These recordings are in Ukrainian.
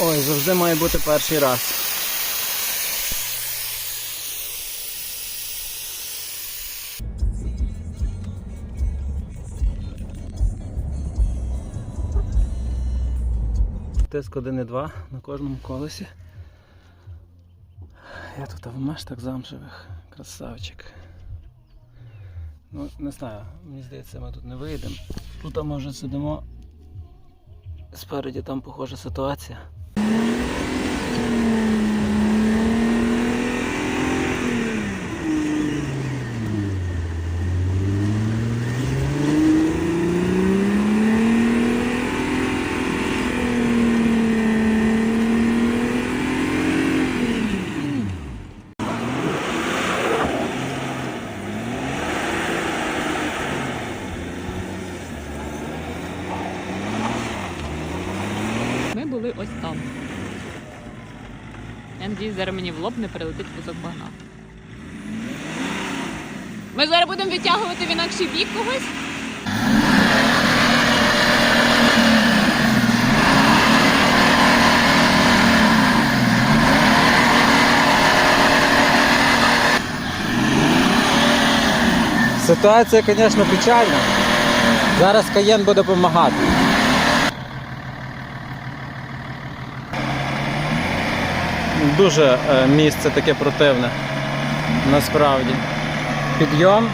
Ой, завжди має бути перший раз. Тиск 1,2 на кожному колесі. Я тут в мештах замшевих. Красавчик. Ну, не знаю, мені здається, ми тут не вийдемо. Тут ми вже сидимо. Спереді там похожа ситуація. うん。Були ось там. Я надіюсь, зараз мені в лоб не прилетить кусок багна. Ми зараз будемо відтягувати в інакший бік когось. Ситуація, звісно, печальна. Зараз Каєн буде допомагати. Дуже е, місце таке противне. Насправді. Підйом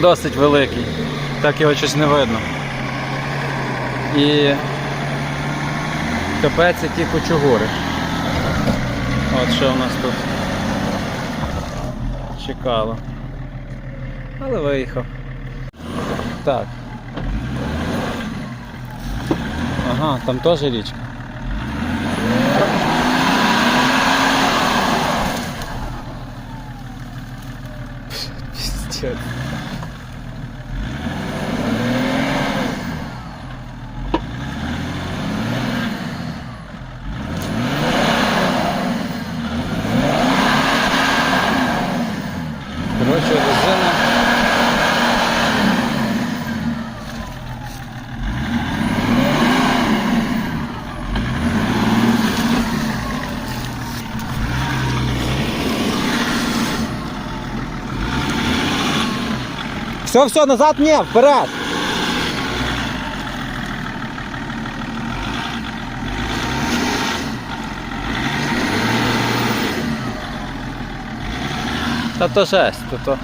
досить великий. Так його щось не видно. І капець які кучугури. От що у нас тут чекало. Але виїхав. Так. Ага, там теж річка. shit. Все, все, назад не, вперед. Та то жесть, то то.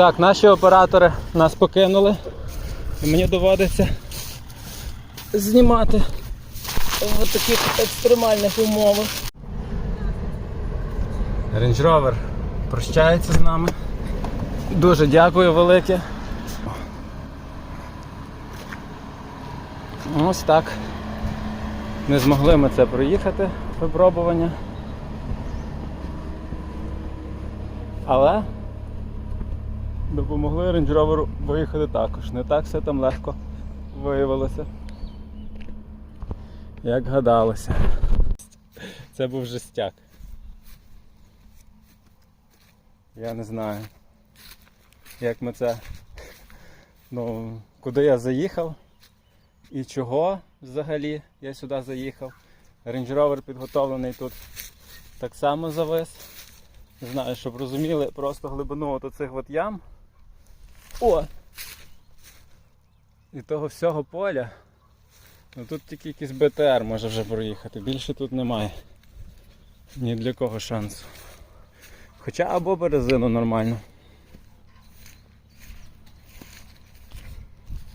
Так, наші оператори нас покинули. І мені доводиться знімати в таких екстремальних умовах. Range Rover прощається з нами. Дуже дякую велике. Ось так. Не змогли ми це проїхати, випробування. Але допомогли Range Rover виїхати також. Не так все там легко виявилося. Як гадалося. Це був жестяк. Я не знаю. Як ми це. Ну, куди я заїхав і чого взагалі я сюди заїхав. Range Rover підготовлений тут так само завис. Не знаю, щоб розуміли, просто глибину от оцих от ям. О! І того всього поля. Ну тут тільки якийсь БТР може вже проїхати. Більше тут немає. Ні для кого шансу. Хоча або би резину нормально.